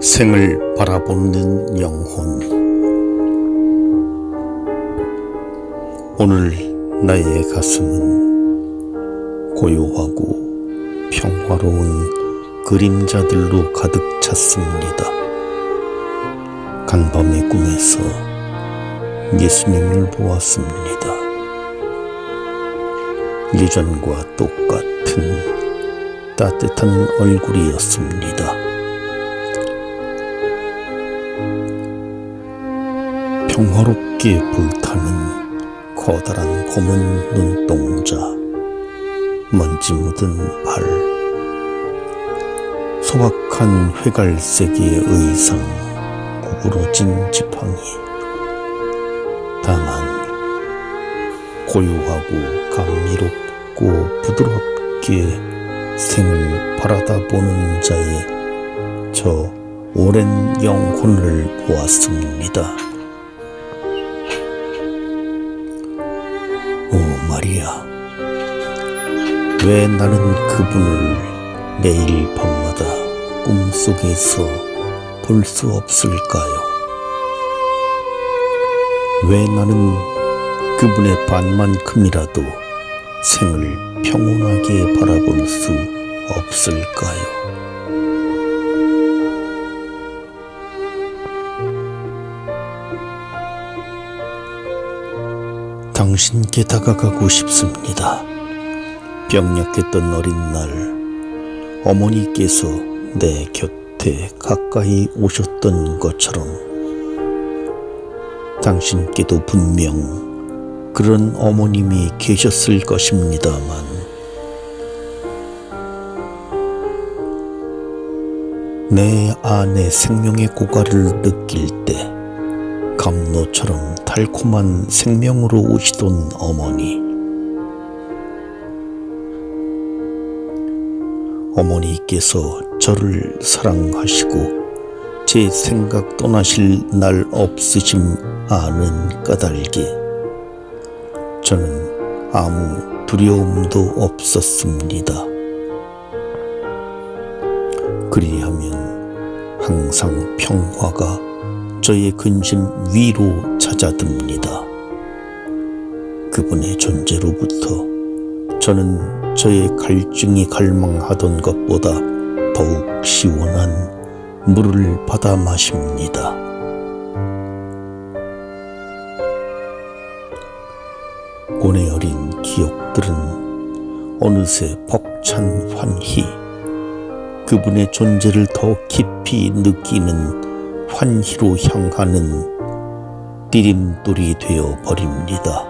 생을 바라보는 영혼 오늘 나의 가슴은 고요하고 평화로운 그림자들로 가득 찼습니다. 간밤의 꿈에서 예수님을 보았습니다. 예전과 똑같은 따뜻한 얼굴이었습니다. 평화롭게 불타는 커다란 검은 눈동자, 먼지 묻은 발, 소박한 회갈색의 의상, 구부러진 지팡이. 다만 고요하고 감미롭고 부드럽게 생을 바라다 보는 자의 저 오랜 영혼을 보았습니다. 오 마리아, 왜 나는 그분을 매일 밤마다 꿈속에서 볼 수 없을까요? 왜 나는 그분의 반만큼이라도 생을 평온하게 바라볼 수 없을까요? 당신께 다가가고 싶습니다. 병약했던 어린 날, 어머니께서 내 곁에 가까이 오셨던 것처럼, 당신께도 분명 그런 어머님이 계셨을 것입니다만, 내 안에 생명의 고가를 느낄 때, 감로처럼 달콤한 생명으로 오시던 어머니. 어머니께서 저를 사랑하시고 제 생각 떠나실 날 없으심 아는 까닭에 저는 아무 두려움도 없었습니다. 그리하면 항상 평화가 저의 근심 위로 찾아듭니다. 그분의 존재로부터 저는 저의 갈증이 갈망하던 것보다 더욱 시원한 물을 받아 마십니다. 고뇌 어린 기억들은 어느새 벅찬 환희, 그분의 존재를 더 깊이 느끼는 환희로 향하는 디딤돌이 되어 버립니다.